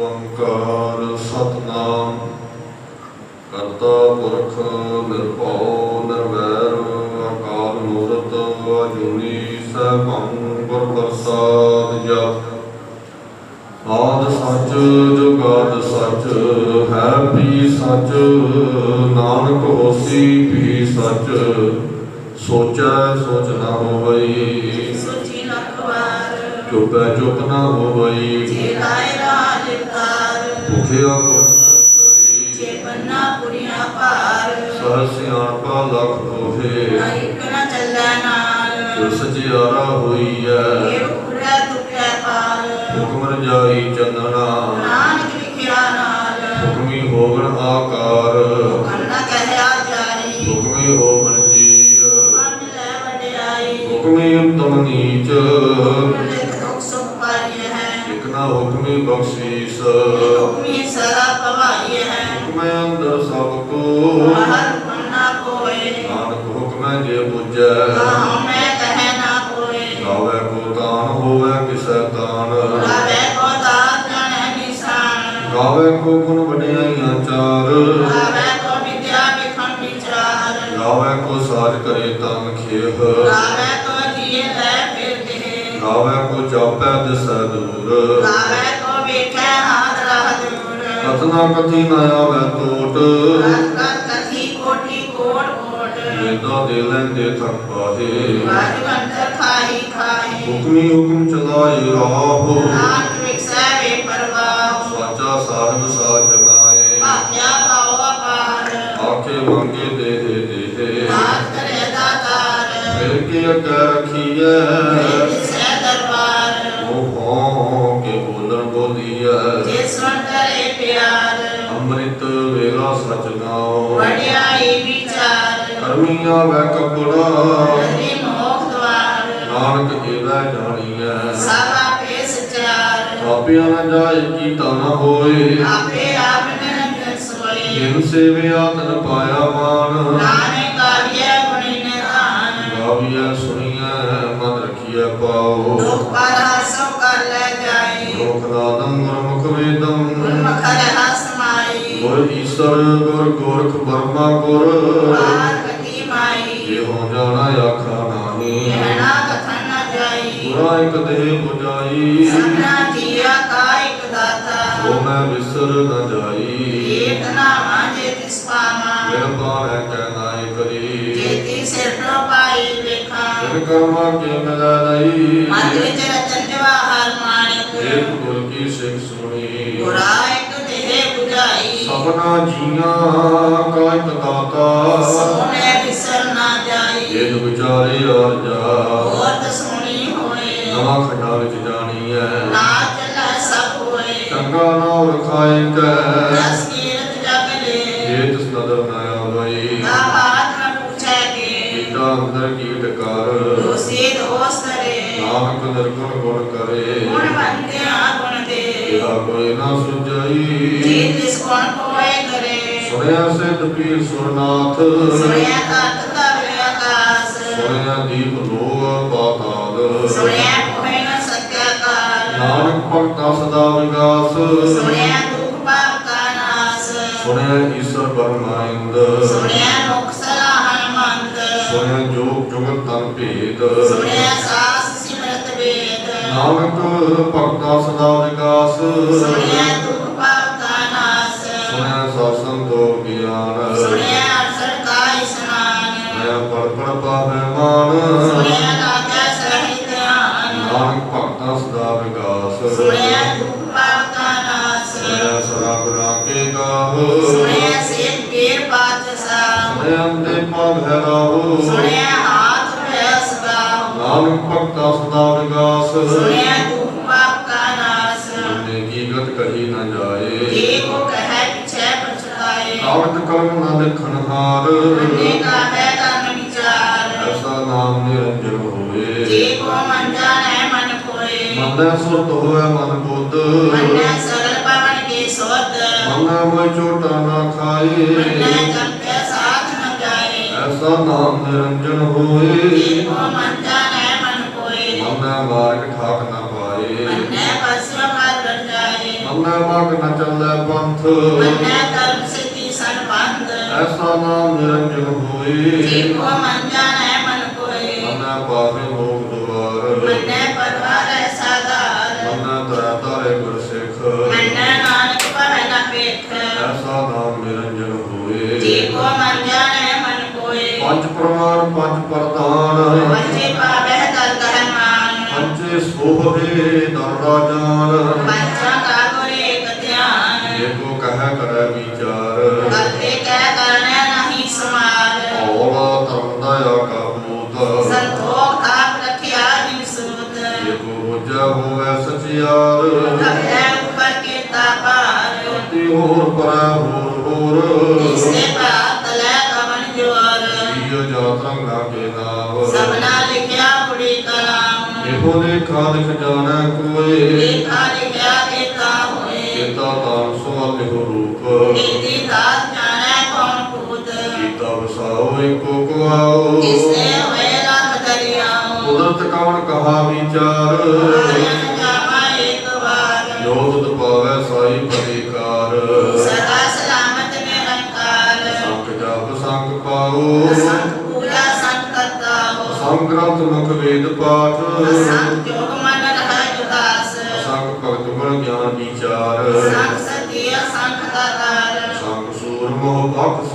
ਓੰਕਾਰ ਸਤਨਾਮ। ਕਰਤਾ ਪੁਰਖ ਨਿਰਭਉ ਨਿਰਵੈਰ ਅਕਾਲ ਮੂਰਤ ਅਜੂਨੀ ਸੈਭੰ ਗੁਰ ਪ੍ਰਸਾਦ ਜਪ। ਆਦ ਸੱਚ ਜੁਗਾਦ ਸੱਚ ਹੈ ਵੀ ਸੱਚ ਨਾਨਕ ਹੋਸੀ ਵੀ ਸੱਚ। ਸੋਚੈ ਸੋਚ ਨਾ ਹੋਵਈ। ਸੋਚੀ ਲੱਖ ਵਾਰ ਚੁਪੈ ਚੁਪ ਨਾ ਹੋਵਈ। ਜੇ ਲਾਇ ਭੁਖ ਨਾ ਤਰੀ ਜੇ ਬੰਨਾ ਪੁਰੀਆਂ ਭਾਰ। ਸਹਜ ਸਿਆਣਪਾ ਲਖ ਹੋਵੇ ਇੱਕ ਨਾ ਚੱਲੈ ਨਾਲ। ਜੋ ਸਚਿਆਰਾ ਹੋਈਐ ਇਹ ਉਰੇ ਤੁਕੇ ਪਾਰ। ਹੁਕਮ ਰਜਾਈ ਚੰਦਨਾ। ਨਾਨਕ ਲਿਖਿਆ ਨਾਲ। ਹੁਕਮੀ ਹੋਵਣ ਆਕਾਰ। ਕੰਨਾ ਕਹਿਆ ਜਾਈ। ਹੁਕਮੀ ਹੋਵਣ ਜੀਅ ਮਨ ਲੈ ਵਡਿਆਈ। ਹੁਕਮੀ ਉਤਮ ਨੀਚ ਲਿਖ ਦੁਖ ਸੁਖ ਪਾਈ ਹੈ ਇਕ ਨਾ ਹੁਕਮੀ ਬਖਸ਼ੀਸ ਹੁਕਮੀ ਸਰਾ ਪਵਾਈ ਹੈ। ਹੁਕਮੈ ਅੰਦਰ ਸਭ ਕੋ। ਬਾਹਰ ਪੰਨਾ ਕੋਏ ਨਾਨਕ ਹੁਕਮੈ ਜੇ ਪੁੱਜੈ। ਆਹ ਮੈਂ ਕਹੈ ਨਾ ਕੋਏ ਗਾਵੇ ਕੋ ਤਾਨ ਹੋਵੇ ਕਿਸੈ ਤਾਨ। ਰਾਵੇ ਕੋ ਦਾਤ ਜਾਣੈ ਨਿਸ਼ਾਨ। ਗਾਵੇ ਕੋ ਗੁਣ ਵਡਿਆਈਆਂ ਚਾਰ। ਰਾਵੇ ਕੋ ਵਿਦਿਆ ਵਿਖਣ ਵਿਚਾਰ। ਗਾਵੇ ਕੋ ਸਾਜ ਕਰੇ ਤਨ ਖੇਹ। ਰਾਵੇ ਕੋ ਜੀਏ ਲੈ ਫਿਰ ਦੇ ਗਾਵੇ ਕੋ ਜਾਪੈ ਦਿਸੈ ਦੂਰ। ਰਾਹ ਕਥਨਾ ਕਥੀ ਨ ਆਵੇ ਟੋਟ ਕਥੀ ਕੋਟੀ ਕੋਟ ਕੋਟ ਵੇਦਾਂ ਦੇ ਲੈਂਦੇ ਥਕ ਪਾਹੇ। ਵਾਜ ਬੰਤਰ ਖਾਈ ਖਾਈ ਹੁਕਮੀ ਹੁਕਮ ਚਲਾਏ ਰਾਹ। ਨਾਨਕ ਗਾਵੀਐ ਸੁਣੀਐ ਮਨ ਰਖੀਐ ਪਾਉ ਦੁਖ ਪਰ ਹਸੋ ਕਰ ਲੈ ਜਾਈ ਲੋਕ ਨਾਦੰ ਗੁਰਮੁਖ ਵੇਦੰ ਗੁਰਮਖਰ ਹਸ ਮਾਈ ਗੁਰ ਈਸਰ ਗੁਰ ਗੋਰਖ ਬਰਮਾ ਗੁਰ। ਵੇਖਾਂ ਬਿਨ ਕਰਮਾ ਕੇ ਮਿਲੈ ਨਹੀਂ ਮਤ ਵਿੱਚ ਰਤਨ ਜਵਾਹਰ ਮਾਣਿਕ ਇੱਕ ਗੁਰ ਕੀ ਸਿੱਖ ਸੁਣੀ। ਗੁਰਾ ਇੱਕ ਦੇਹ 부ਜਾਈ ਸਭਨਾ ਜੀਆਂ ਕਾ ਇਕ ਦਾਤਾ। ਸੋਨੇ ਵਿਸਰ ਨਾ ਜਾਈ। ਜੇ ਜੁ ਵਿਚਾਰੇ ਅਰ ਜਾ ਹੋਰ ਤਸੁਣੀ ਹੋਏ। ਨਵਾਂ ਖੰਡਾ ਵਿੱਚ ਜਾਣੀਐ ਨਾ ਚੱਲੈ ਸਭ ਹੋਏ। ਚੰਗਾ ਨਾਮ ਰਖਾਏ ਕੈ ਕੋਈ ਨਾ ਸੁਝਾਈ ਜੀ ਤਿਸ ਗੁਣ ਕੋਏ ਕਰੇ। ਸੁਣਿਆ ਸਿੱਧ ਪੀਰ ਸੁਰਨਾਥ। ਸੁਣਿਆ ਤਤ ਤਵੇ ਆਕਾਸ ਸੁਣਿਆ ਦੀਪ ਲੋਕ ਪਾਤਾਲ ਸੁਣਿਆ ਕੋਏ ਨ ਸਕਿਆ ਕਾਲ। ਨਾਨਕ ਭਗਤਾ ਸਦਾ ਵਿਗਾਸ। ਸੁਣਿਆ ਦੁਖ ਪਾਪ ਕਾ ਨਾਸ। ਸੁਣਿਆ ਈਸ਼ਰ ਬਰਮਾਇੰਦ। ਸੁਣਿਆ ਮੁਖ ਸਲਾਹਨ ਮੰਦ। ਸੁਣਿਆ ਜੋਗ ਜੁਗਤ ਤਨ ਭੇਦ। ਸੁਣਿਆ ਸਾਸ ਸਿਮਰਤ ਵੇਦ। ਨਾਨਕ ਭਗਤਾ ਸਦਾ ਵਿਗਾਸ। ਸੁਣਿਆ ਦੁਖ ਪਾਪ ਕਾ ਨਾਸ ਸੁਣਿਆ ਸਾਸਨ ਤੋਂ ਗਿਆਨ। ਸੁਣਿਆ ਅਰਸਰ ਕਾ ਇਸਨਾਨ ਮੈਂ ਪੜ ਪੜ ਪਾਵੇ ਮਾਨ। ਸੁਣਿਆ ਲਾਗੈ ਸਹਿ ਧਿਆਨ। ਨਾਨਕ ਭਗਤਾ ਸਦਾ ਵਿਗਾਸ ਸੁਣਿਆ ਦੁਖ ਪਾਪ ਕਾ ਨਾਸ। ਸੁਣਿਆ ਸਦਾ ਗੁਰਾਂ ਕੇ ਗਾਹ ਸੁਣਿਆ ਸੇਤ ਪੀਰ ਪਾਤਸ਼ਾਹ। ਸੁਣਿਆ ਪਗ ਹੈ ਰਾਹੋ। ਸੁਣਿਆ ਹਾਥ ਹੋਇਆ ਸਦਾ। ਨਾਨਕ ਭਗਤਾ ਸਦਾ ਵਿਗਾਸ ਸੁਣਿਆ ਦੁਖ ਪਾਪ ਕਾ ਨਾਸ ਬੰਦੇ ਕੀ ਗਤ ਕਹੀ ਨ ਜਾਏ ਜੇ ਕੋ ਕਹੈ ਪਿਛੈ ਪਛਤਾਏ ਕਾਵਤ ਕਰਮ ਨ ਲਿਖਣ ਹਾਰ। ਮੰਨੇ ਕਾ ਹੈ ਕਰਨ ਵਿਚਾਰ। ਐਸਾ ਨਾਮ ਨਿਰੰਜਨ ਹੋਏ ਜੇ ਕੋ ਮਨ ਜਾਣੈ ਮਨ ਕੋਏ। ਮਨੈ ਸੁਰਤ ਹੋਏ ਮਨ ਬੁੱਧ। ਮੰਨੈ ਸਗਲ ਪਵਨ ਕੀ ਸੋਧ ਮਨੈ ਮੋਇ ਚੋਟਾ ਨਾ ਖਾਏ। ਮੰਨੈ ਜਪੈ ਸਾਥ ਨ ਜਾਏ। ਐਸਾ ਨਾਮ ਨਿਰੰਜਨ ਜੇ ਹੋਏ ਕੋ ਮਨ ਜਾਣੈ ਮਨ ਕੋਏ। ਮਨੈ ਮਾਰਗ ਠਾਕ ਨ ਪਾਏ। ਮੰਨੈ ਪਸਮ ਕਰ ਜਾਏ ਮੰਨੈ ਮਗ ਨ ਚੱਲੈ ਪੰਥ। ਮੰਨੈ ਐਸਾ ਨਾਮ ਨਿਰੰਜਨ ਹੋਏ। ਜੀ ਕੋ ਮਨ ਜਾਣੈ ਮਨ ਕੋਏ। ਮੰਨੈ ਪਾਵੇ ਮੋਖ ਦੁਆਰ। ਮੰਨੈ ਪਰਵਾਰ ਐਸਾ ਧਾਰ ਮੰਨੈ ਤਰਾ ਤਾਰੇ ਗੁਰ ਸਿੱਖ ਮੰਨੈ ਨਾਨਕ ਭਵੈ ਨ ਪੇਖ ਐਸਾ ਨਾਮ ਨਿਰੰਜਨ ਹੋਏ। ਜੀ ਕੋ ਮਨ ਜਾਣੈ ਮਨ ਕੋਏ। ਪੰਜ ਪ੍ਰਮਾਣ ਪੰਜ ਪ੍ਰਧਾਨ। ਪੰਜੇ ਪਾਵੈ ਦਰ ਗਹਿ ਮਾਨ ਪੰਜੇ ਸੋਹੇ ਦਰੜਾ ਜਾਨ। ਪੰਚਾਂ ਕਾ ਗੁਰ ਏਕ ਧਿਆਨ ਏਕੋ ਕਹਿ ਕਰੈ ਵਿਚਾਰ। ਹੋਰ ਪਰੈ ਹੋਰ। ਹੋਰ ਇਸੇ ਭਾਤ ਲੈ ਕਵਨ ਜੋਰ ਜੀਉ ਜਾਤ ਰੰਗਾ ਕੇ ਨਾਮ ਸਭਨਾ ਲਿਖਿਆ ਬੁੜੀ ਕਲਾਮ ਇਹੋ ਲੇਖਾ ਲਿਖ ਜਾਣੈ ਕੋਏ। ਲੇਖਾ ਲਿਖਿਆ ਕੀਤਾ ਹੋਏ। ਕੀਤਾ ਤਾਂ ਸੋ ਲਿਖੋ ਰੂਪ। ਕੀਤੀ ਦਾਤ ਜਾਣੈ ਕੌਣ ਪੂਤ ਕੀਤਾ ਵਸਾਓ ਏਕੋ ਕੁਆਓ। ਕਿਸਨੇ ਹੋਏ ਲੱਖ ਦਰਿਆਉ ਕੁਦਰਤ ਕਵਣ ਕਹਾ ਵਿਚਾਰ।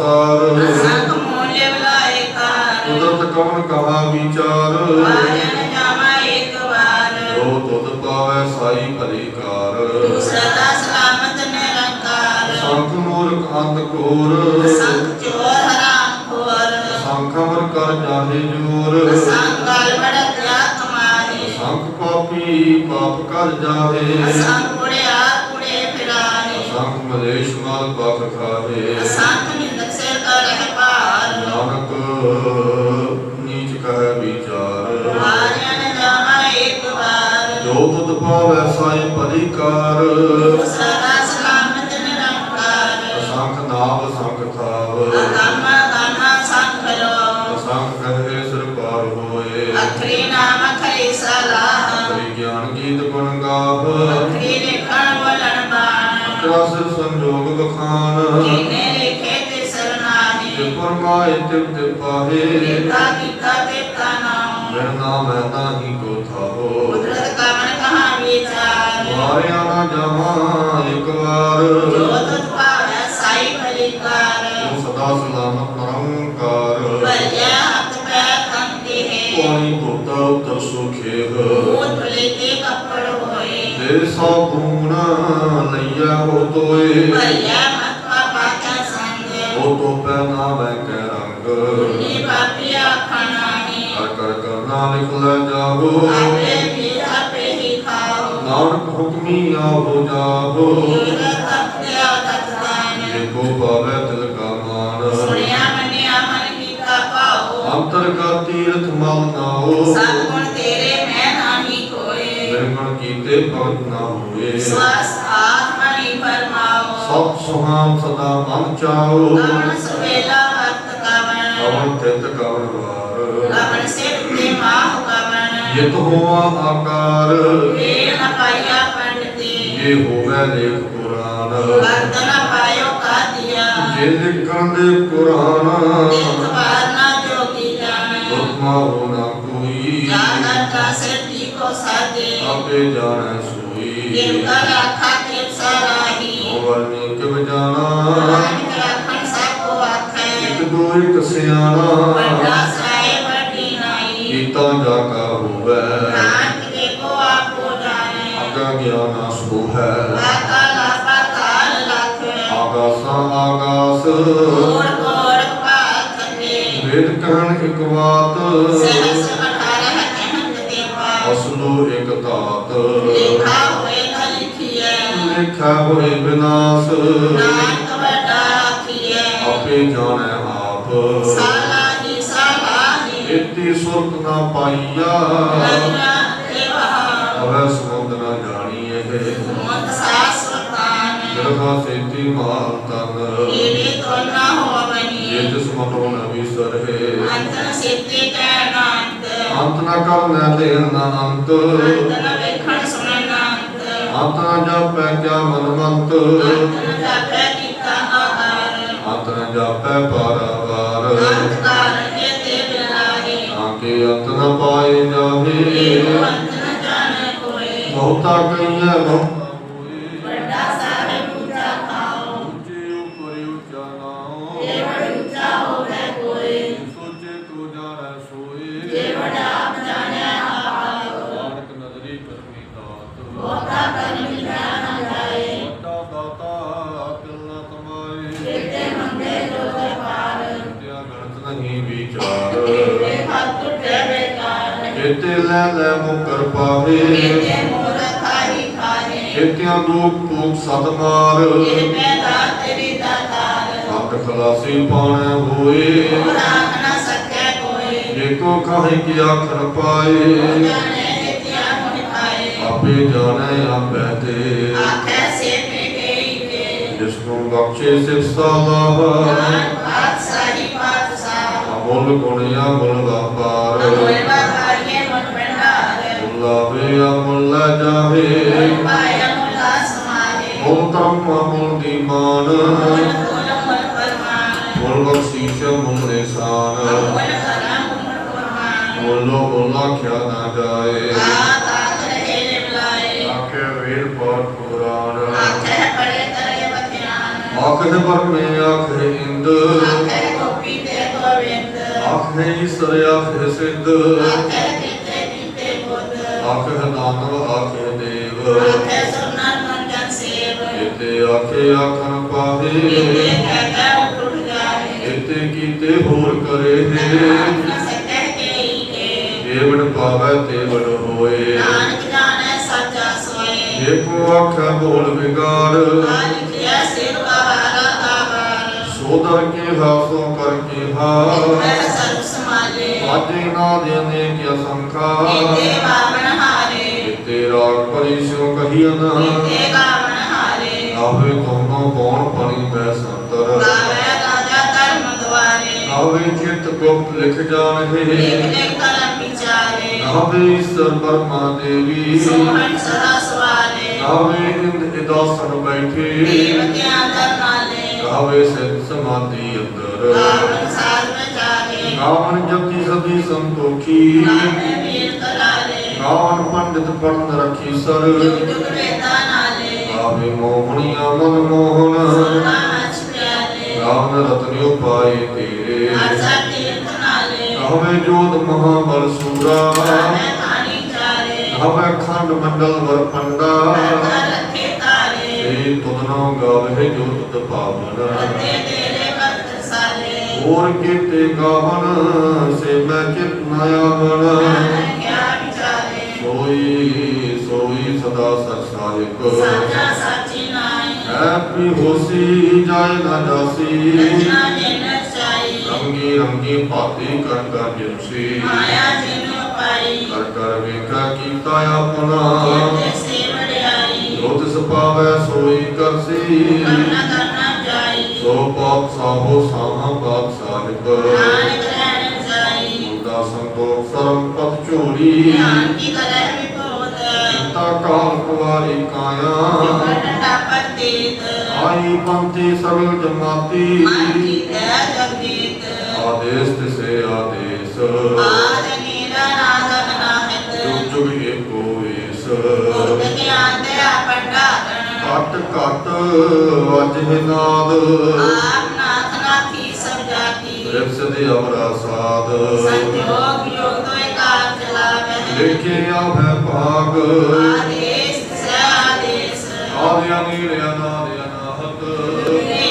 ਬਖਸਾਰ ਸੰਤ ਮੋਲੇ ਬਲਾਏ ਕਾਰ ਕੁਦਰਤ ਕਵਣ ਕਹਾ ਵਿਚਾਰ। ਆਇਨ ਜਾਵਾ ਇੱਕ ਵਾਰ। ਜੋ ਤੁਧ ਪਾਵੈ ਸਾਈ ਪਰਿਕਾਰ ਸਦਾ ਸਲਾਮਤ ਨਿਰੰਕਾਰ। ਸੰਖ ਮੂਰਖ ਅੰਤ ਘੋਰ। ਸੰਤ ਚੋਰ ਹਰਾਮ ਖੋਰ। ਸੰਖ ਅਮਰ ਕਰ ਜਾਹੇ ਜੋਰ। ਸੰਗਲ ਬੜਤਿਆ ਕਮਾਹੀ। ਸੰਖ ਪਾਪੀ ਪਾਪ ਕਰ ਜਾਹੇ। ਸੰਗ ਕੁੜਿਆ ਕੁੜੇ ਫਿਰਾਹੀ। ਸੰਖ ਮਲੇਸ਼ ਮਾਲ ਪਖ ਖਾਹੇ। ਸੰਤ ਜੋ ਤੁਧ ਪਾਵੈ ਸਾਈ ਪਰਿਕਾਰ। ਸਦਾ ਸਲਾਮਤ ਨਿਰੰਕਾਰ ਸੰਖ ਨਾਮ ਸੰਖ ਥਾਵ। ਅਗੰਮ ਗੰਮ ਸੰਖ ਲੋ ਸੰਖ ਕਹੇ ਸਿਰ ਪਾਰ ਹੋਏ। ਅਖਰੀ ਨਾਮ ਅਖਰੀ ਸਲਾਹ ਹਰੀ ਗਿਆਨ ਗੀਤ ਗੁਣ ਗਾਹ ਅਖਰੀ ਲਿਖਣ ਬੋਲਣ ਬਾਣ ਰਸ ਸੰਜੋਗ ਬਖਾਨ ਜਿਨੇ ਲਿਖੇ ਤੇ ਸਰਨਾਹੀ ਤੇ ਪਰਮਾਏ ਤਿਵ ਤੇ ਪਾਹੇ। ਕੀਤਾ ਕੀਤਾ ਕੀਤਾ ਨਾਮ ਮੇਰਾ ਨਾਮ ਹੈ ਨਾਹੀ ਕੋ ਜਾਵਾਂ ਇੱਕ ਵਾਰ। ਜੋ ਤੁਧ ਭਾਵੈ ਸਾਈ ਭਲੀਕਾਰ। ਤੂੰ ਸਦਾ ਸਲਾਮਤ ਨਿਰੰਕਾਰ ਭਲਿਆ ਹੱਥ ਪੈ ਕੰਦੀ ਹੈ ਪਾਣੀ ਧੋਤਾ ਉਤਰ ਸੁਖੇ ਮੂਤ ਭਲੇ ਕੱਪੜ ਹੋਏ। ਦੇ ਸੋ ਗੁਣ ਲਈਆ ਹੋ ਤੋਏ। ਭਲਿਆ ਮਤਵਾ ਪਾਚਾ ਸੰਗ। ਉਹ ਤੋਂ ਪਹਿਨਾ ਮੈਂ ਕਹਿ ਰੰਗ। ਨੀ ਪਾਪੀਆ ਖਾਣਾਹੀ ਕਰ ਕਰ ਕਰਨਾ ਲਿਖ ਲੈ ਜਾਵੋ। ਆਪੇ ਹੀ ਨਾਨਕ ਹੁਕਮੀ ਆਹੋ ਜਾਵੋ। ਏਕੋ ਪਾਵੈ ਤਿਲ ਕਾ ਮਾਨ। ਸੁਣਿਆ ਮੰਨਿਆ ਮਨ ਕੀਤਾ ਪਾਓ ਅੰਤਰ ਕਾ ਤੀਰਥ ਮਲ ਨਾਓ ਸਭ ਗੁਣ ਤੇਰੇ ਮੈਂ ਨਾਹੀ ਕੋਏ। ਨਿਰਗੁਣ ਕੀਤੇ ਭਗਤ ਨਾ ਹੋਏ। ਸਵਸ ਆਤਮਨੀ ਫਰਮਾਓ ਸਭ ਸੁਹਾਮ ਸਦਾ ਮਨ ਚਾਓ ਕਵਣ ਸੁਵੇਲਾ ਕਵਣ ਕਵਨ ਤਿਤ ਕਵਨ ਵਾਰ। ਕਵਣ ਸਿਰ ਤੇ ਮਾਹ ਕਵਣ ਯਤ ਹੋਆ ਆਕਾਰ। ਨ ਪਾਇਆ ਪੰਡਤੀ ਇਹ ਹੋਵੇ ਲੇਖ ਪੁਰਾਨ ਵਰਦਨ ਪਾਇਓ ਕਾਦੀਆ ਜੇ ਲਿਖਣ ਦੇ ਕੁਰਾਨ ਨਿਤ ਵਾਰ ਨਾ ਜੋਗੀ ਜਾਣ। ਹੁਕਮਾ ਹੋ ਨਾ ਕੋਈ। ਜਾਗਰ ਕਾ ਸਿਰਤੀ ਕੋ ਸਾਦੇ ਆਪੇ ਜਾਣੈ ਸੋਈ। ਕਿਵ ਕਰ ਆਖਾ ਕਿਵ ਸਰਾਹੀ ਵਰਨੀ ਕਿਵ ਜਾਣਾ। ਨਾਨਕ ਰਾਖਣ ਸਭ ਕੋ ਆਖੈ। ਇੱਕ ਦੋ ਇੱਕ ਸਿਆਣਾ। ਇੱਕ ਬਾਤ ਸਹਸ ਅਠਾਰਹ ਕਹਿਤ ਤੇ ਪਾ ਅਸਲੋ ਇੱਕ ਤਾਤ ਲਿਖਾ ਹੋਏ ਨ ਲਿਖੀਐ। ਹੋਏ ਨਾਨਕ ਆਖੀਐ। ਆਪੇ ਜਾਣੈ ਆਪ। ਸਾਲਾਹੀ ਸਾਲਾਹੀ ਇਤੀ ਸੁਰਤ ਨਾ ਪਾਈਆ। ਅਵੈ ਸਮੁੰਦ ਨਾ ਜਾਣੀ ਇਹ ਮਤ ਸਾਸ ਵਤਾਨ ਬਿਰਖਾ ਸੇਤੀ ਮਾਲ ਤਨ। ਏਵੇ ਤੋ ਨਾ ਜਿਸ ਮਨੋ ਨ ਵਿਸਰਹਿ ਅੰਤਨ ਸਿੱਤੇ ਕੈ ਨਾਂਤ ਅੰਤ ਨ ਕਰ ਲੈ ਦੇਨ ਨਾ ਅੰਤ। ਅੰਤਨ ਵੇਖਣ ਸੁਣਨ ਨਾਂਤ ਆਤਨਾ ਜਪੈ ਕਿਆ ਮਨਮੰਤ। ਅੰਤਨ ਜਾਪੈ ਕੀਤਾ ਆਹਾਰ ਆਤਨਾ ਜਪੈ ਪਾਰਾਵਾਰ ਅੰਤ ਕਾਰਨ ਤੇ ਬਿਲਾਹੀ। ਆਕੇ ਅੰਤ ਨ ਪਾਏ ਜਾਹੇ। ਅੰਤ ਨ ਜਾਣੈ ਕੋਇ ਬਹੁਤਾ ਕਈਐ ਬਹੁਤਾ ਲੈ ਲੈ ਮੁਕਰ ਪਾਵੇ ਕਿਤੇ ਮੋਰ ਖਾਈ ਖਾਏ ਕਿਤਿਆਂ ਦੁਖ ਭੂਖ ਸਤ ਮਾਰ ਇਹ ਪੈਦਾ ਤੇਰੀ ਦਾਤਾਰ ਹੱਥ ਖਲਾਸੀ ਪਾਣੈ ਹੋਏ ਹੋਰ ਆਖ ਨਾ ਸਕੈ ਕੋਈ ਜੇ ਕੋ ਕਹੇ ਕਿ ਆਖਰ ਪਾਏ ਜਾਣੇ ਜਿਤਿਆ ਮੁਨ ਖਾਏ ਆਪੇ ਜਾਣੈ ਆਪੈ ਤੇ ਆਖੈ ਸੇ ਪੇ ਗਈ ਕੇ ਜਿਸ ਨੂੰ ਬਖਸ਼ੇ ਸਿਫਤਾ ਲਾਹ ਨਾਨਕ ਪਾਤਸ਼ਾਹੀ ਪਾਤਸ਼ਾਹ ਅਮੁੱਲ ਗੁਣ ਅਮੁੱਲ ਵਪਾਰ ਅਮੋਲ ਬਾਰੀਏ ਮਨ ਮੁੱਲਾਵੇ ਅਮੁੱਲ ਲੈ ਜਾਵੇ। ਪਾਇਆ ਮੁਲਾ ਸਮਾਏ। ਮੁੱਲ ਧਰਮ ਅਮੁੱਲ ਦੀ ਮਾਨ। ਮਨ ਕੋਲ ਮਨ ਪਰਮਾਨ ਮੁੱਲ ਬਖਸ਼ੀਸ਼ ਮੁੱਲ ਨਿਸ਼ਾਨ। ਮਨ ਕਰਾ ਮਨ ਪਰਮਾਨ ਮੁੱਲੋ ਮੁੱਲ ਆਖਿਆ ਨਾ ਜਾਏ। ਆਤ ਰਹੇ ਨੇ ਬੁਲਾਏ। ਆਖੇ ਵੇਦ ਪਾਠ ਪੁਰਾਣ। ਆਖੈ ਪੜੇ ਤਰੇ ਬਖਿਆਨ। ਆਖੇ ਬਰਮੇ ਆਖੇ ਇੰਦ। ਆਖੈ ਗੋਪੀ ਤੇ ਗੋਵਿੰਦ ਆਖੇ ਈਸਰ ਆਖੇ ਸਿੱਧ। ਆਖੈ ਆਖੇ ਦਾਨਵ ਆਖੇ ਦੇਵ। ਆਖੈ ਸੁਨਨ ਮਨ ਜਨ ਸੇਵ। ਇਤੇ ਆਖੇ ਆਖਣ ਪਾਵੇ ਕੀਤੇ ਕਹਿ ਕਹਿ ਉੱਠ ਜਾਏ ਇਤੇ ਕੀਤੇ ਹੋਰ ਕਰੇ ਨਾਨਕ ਕੇ ਜੇਵੜ ਪਾਵੇ ਤੇ ਵਡ ਹੋਏ। ਨਾਨਕ ਜਾਣੈ ਸੱਚਾ ਸੋਏ। ਜੇ ਕੋ ਆਖੇ ਬੋਲ ਵਿਗਾੜ। ਆਜ ਕਿਆ ਸਿਰ ਬਹਾਰਾ ਆਵਾਰ ਸੋਦਰ ਕੇ ਹਾਸੋ ਕਰ ਕੇ ਹਾ ਸਮਾਲੇ ਆਜੇ ਨਾ ਕੀ ਸੰਖਾ ਕੀਤੇ ਬਾਵਣ ਹਾਰੇ। ਇਤੇ ਰਾਗ ਪਰਿ ਸਿਉ ਕਹੀਨ ਕੀਤੇ ਗਾਵਣ ਹਾਰੇ। ਆਵੇ ਕਉਨੋ ਕੌਣ ਪਣੀ ਮੈਂ ਸੰਤਰ। ਗਾਵੇ ਰਾਜਾ ਧਰਮ ਦੁਆਰੇ। ਆਵੇ ਚਿਤ ਗੁਪਤ ਲਿਖ ਲਿਖ ਜਾਣਗੇ ਲਿਖ ਕਲਮ ਵਿਚਾਰੇ। ਆਵੇ ਈਸ਼ਰ ਪਰਮਾ ਦੇਵੀ। ਸੋਹਣ ਸਦਾ ਸਵਾਲੇ ਆਵੇ ਇੰਦ ਇਦਾਸਨ ਬੈਠੇ। ਦੇਵਤਿਆਂ ਦਰ ਨਾਲੇ। ਆਵੇ ਸਿਧ ਸਮਾਧੀ ਅੰਦਰ। ਗਾਵਣ ਗਾਵਨ ਜਪਤੀ ਸਦੀ ਸੰਤੋਖੀ। ਨਾਮੇ ਪੰਡਿਤ ਪੜਨ ਰਖੀ ਸਰ। ਆਵੇ ਮੋਹਣੀਆ ਮਨ ਮੋਹਨ। ਗਾਵਨ ਰਤਨਿ ਉਪਾਏ ਤੇਰੇ। ਆਵੇ ਜੋਤ ਮਹਾਬਲ ਸੂਰਾ। ਨਾਮੇ ਆਵੇ ਖੰਡ ਮੰਡਲ ਵਰ ਪੰਡਾ। ਕਰਤਾ ਰੱਖੇ ਤਾਰੇ ਏ ਤੁਧਨੋ ਗਾਵੇ ਜੋਤ ਪਾਵਨ ਤੇ ਹੋਰ ਕੀਤੇ ਗਾਵਨ ਸੇ ਮੈਂ ਚਿਤ ਨ ਆਵਣ। ਸੋਈ ਸੋਈ ਸਦਾ ਸਚ ਸਾਹਿਬ ਸਾਚਾ ਸਾਚੀ ਨਾਈ ਐਪੀ ਹੋਸੀ, ਜਾਏ ਨਾ ਜਾਸੀ। ਰਚਨਾ ਜਿਨ ਚਾਈ ਰੰਗੀ ਰੰਗੀ ਭਾਤੀ ਕਰ ਕਰ ਜਿਨਸੀ। ਮਾਇਆ ਜਿਨ ਪਾਈ ਕਰ ਕਰ ਵੇਖਾ ਕੀਤਾ ਆਪਣਾ। ਤੇ ਵਡਿਆਈ ਜੋ ਤਿਸ ਸੋਈ ਕਰਸੀ। ਕਰਨਾ ਕਰਨਾ ਜਾਈ ਸੋ ਪਾਪ ਸਾਹੋ ਸਾਹਾ ਪਾਪ ਸਾਹਿਬ ਨਾਨਕ ਰਹਿਣ ਜਾਈ ਮੁੰਡਾ ਸੰਤੋਖ ਸਰਮ ਪਤ ਝੋਲੀ ਗਿਆਨ ਕੀ ਕਲਹ ਕੀਤਾ ਕਾਲ ਕੁਵਾਰੀ ਕਾਇਆ ਡੰਡਾ ਪਤੀਤ ਆਈ ਪੰਥੀ ਸਰਲ ਜਮਾਤੀ ਮਨ ਕੀ ਦਇਆ ਜਗਦੀਤ ਆਦੇਸ ਤਿਸੇ ਆਦੇਸ ਆਦ ਨੀਲਾ ਨਾਦ ਅਨਾਹਤ ਜੁਗ ਜੁਗ ਏਕੋ ਏਸ ਗੁਰਤ ਗਿਆਨ ਤੇ ਆਪੰਡਾਰਨ ਘਟ ਘਟ ਵਜਹਿ ਨਾਦ ਆਪ ਜਾਤੀ ਰਿਪਸਦੇ ਅਮਰਾ ਸਾਧ ਸੰਜੋਗ ਯੋਗ ਚਲਾਵੇ ਭਾਗ। ਆਦੇਸ ਸੇ ਆਦੇਸ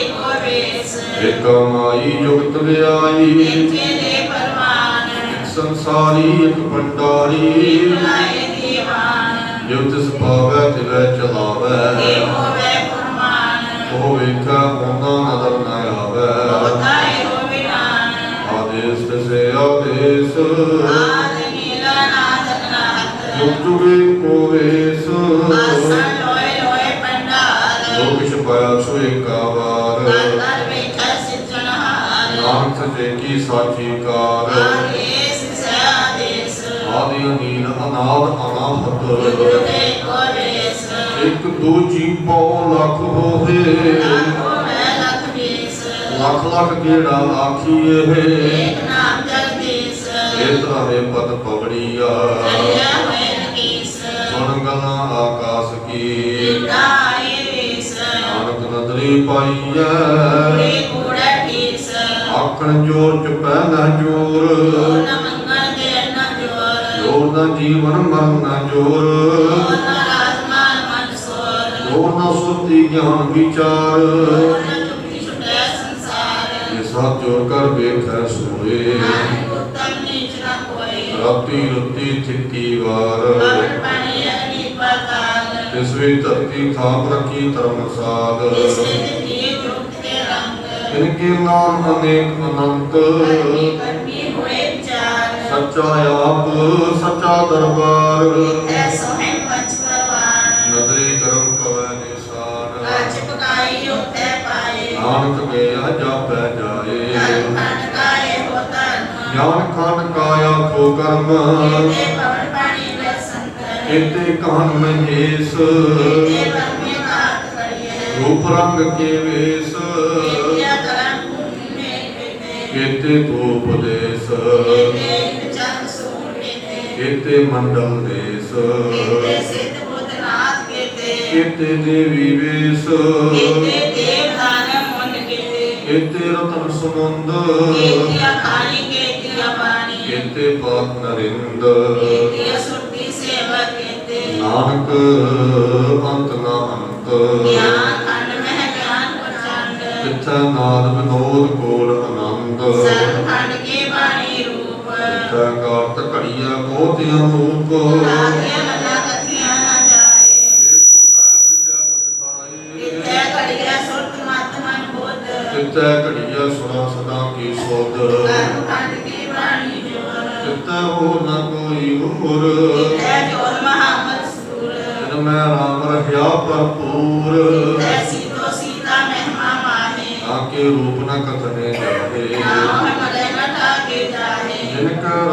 ਕੋ ਵੇਸ ਜੁਗਤ ਵਿਆਈ ਦੇ ਪਰਮਾਨ ਸੰਸਾਰੀ ਇਕ ਭੰਡਾਰੀ। ਲਾਏ ਦੀਵਾਨ। ਜੋ ਤਿਸ ਪਾਵੈ ਤਿਵੈ ਏ ਚਲਾਵੈ ਹੋਵੇ ਫਰਮਾਨ। ਉਹ ਵੇਖਾ ਉਹਨਾਂ ਨਦਰ ਆਦੇਸ ਆਦ ਨੀਲਾ ਨਾਦ ਅਨਾਹਤ ਜੁਗ ਜੁਗੇ ਕੋ ਵੇਸ। ਆਸਨ ਲੋਏ ਲੋਏ ਪੰਡਾਰ ਜੋ ਕਿਛ ਪਾਇਆ ਸੋ ਏਕਾ ਵਾਰ ਕਰ ਕਰ ਵੇਖੈ ਸਿਰਜਣਹਾਰ ਨਾਨਕ ਸੱਚੇ ਕੀ ਸਾਚੀ ਕਾਰ। ਆਦੇਸ ਸੇ ਆਦੇਸ ਆਦਿ ਅਨੀਲ ਅਨਾਦ ਅਨਾਹਤ। ਜੁਗ ਜੁਗੇ ਕੋ ਵੇਸ। ਇੱਕ ਦੂਜੀ ਪਉ ਲੱਖ ਹੋਵੇ। ਲੱਖੋ ਲੱਖ ਕਿਹੜਾ ਆਖੀਏ। ਏਕ ਇਹ ਤਰਾਵੇ ਪਦ ਪਵੜੀਆ ਸੁਣ ਗਲਾਂ ਆਕਾਸ ਕੀ ਨਾਨਕ ਨਦਰੀ ਪਾਈਐ। ਆਖਣ ਜੋਰ ਚ ਪਹਿਲਾ ਜੋਰ। ਨਾ ਨਾ ਜੋਰ। ਜੋਰ ਦਾ ਜੀਵਨ ਮਰਨ ਨਾ ਜੋਰ। ਨਾ ਰਾਜਮਾਨ ਮਨ ਸੋਰ। ਜੋਰ ਨਾ ਸੁਰਤੀ ਗਿਆਨ ਵਿਚਾਰ। ਨਾ ਇਹ ਸਭ ਜੋਰ ਕਰ ਵੇਖੈ ਸੋਏ। ਰਾਤੀ ਰੁੱਤੀ ਥਿੱਕੀ ਵਾਰ। ਪਵਨ ਪਾਣੀ ਅਗਨੀ ਪਤਾਲ ਤਿਸ ਵੀ ਧਰਤੀ ਥਾਪ ਰੱਖੀ ਧਰਮਸਾਲ ਇਸੇ ਦੇ ਜੀ ਜੁਗਤ ਦੇ ਰੰਗ। ਇਨਕੇ ਨਾਮ ਅਨੇਕ ਅਨੰਤ। ਕਰਮੀ ਹੋਏ ਵਿਚਾਰ। ਸੱਚਾ ਆਪ ਸੱਚਾ ਦਰਬਾਰ। ਤੈ ਸੋਹਣ ਪੰਚ ਪਰਵਾਨ ਨਦਰੀ ਕਰਮ ਪਵੈ ਨਿਸ਼ਾਨ ਕਾਚ ਪਕਾਈ ਉਤੇ ਪਾਏ। ਨਾਨਕ ਗਿਆ ਗਿਆਨ ਖੰਡ ਕਾਇਆ ਕੋ ਕਰਮ। ਇਤੇ ਕਹਨ ਮੈਂ ਏਸ ਰੂਪ ਰੰਗ ਕੇ ਵੇਸ। ਇਤੇ ਕੋ ਉਪਦੇਸ। ਇਤੇ ਮੰਡਲ ਦੇਸ। ਇਤੇ ਦੇਵੀ ਵੇਸ। ਇਤੇ ਦੇਵ ਦਾਨ ਮੁਨ ਕੇ ਇਤੇ ਰਤਨ ਸੁਨੰਦ। ਇਤੇ ਅਕਾਲੀ ਕੀਤੇ ਪਾਪ ਨਰਿੰਦ। ਕੀਤੇ ਸੁਰਤੀ ਸੇਵਾ ਕੀਤੇ। ਨਾਨਕ ਅੰਤ ਨਾ ਅੰਤ ਗਿਆਨ ਅੰਡ ਮਹਿ ਗਿਆਨ ਪ੍ਰਚੰਡ। ਕਿਥਾ ਨਾਦ ਵਿਨੋਦ ਕੋਲ ਆਨੰਦ। ਸਭ ਅੰਡ ਕੇ ਬਾਣੀ ਰੂਪ। ਕਿਥਾ ਕਾਰਤ ਕੜੀਆ ਕੋਤਿਆਂ ਰੂਪ। ਨਾਨਕ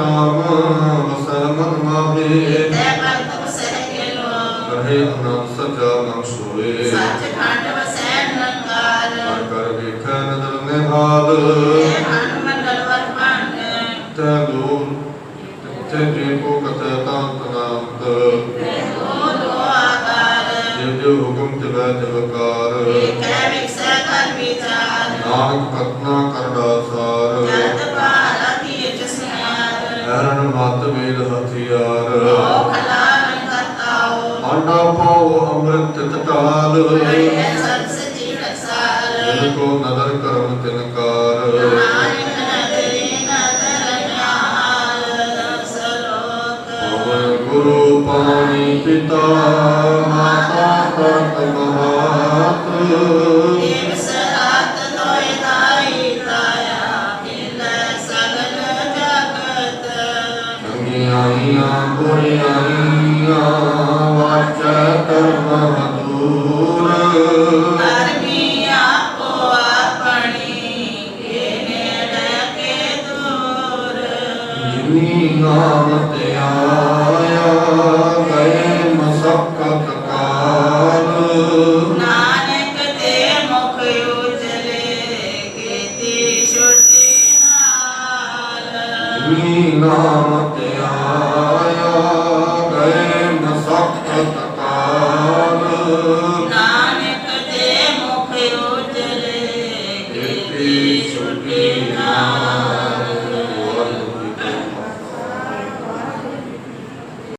ਨਾਮ ਸਰਮਤ ਮਾਹੀ ਤੈ ਭਗਤ ਵਸੈ ਕੇ ਲੋ ਰਹੇ ਅਨੰਦ ਸਚਾ ਮਨ ਸੋਏ। ਸੱਚ ਖੰਡ ਵਸੈ ਨੰਕਾਰ ਕਰ ਵੇਖੈ ਨਦਰ ਨਿਹਾਲ। ਰਸਾਲ ਜਿਨ ਕੋ ਨਦਰ ਕਰਮ ਤਿਨਕਾਰ ਗੁਰੂ ਪਾਣੀ ਪਿਤਾ। ਨਾਮ ਤੇ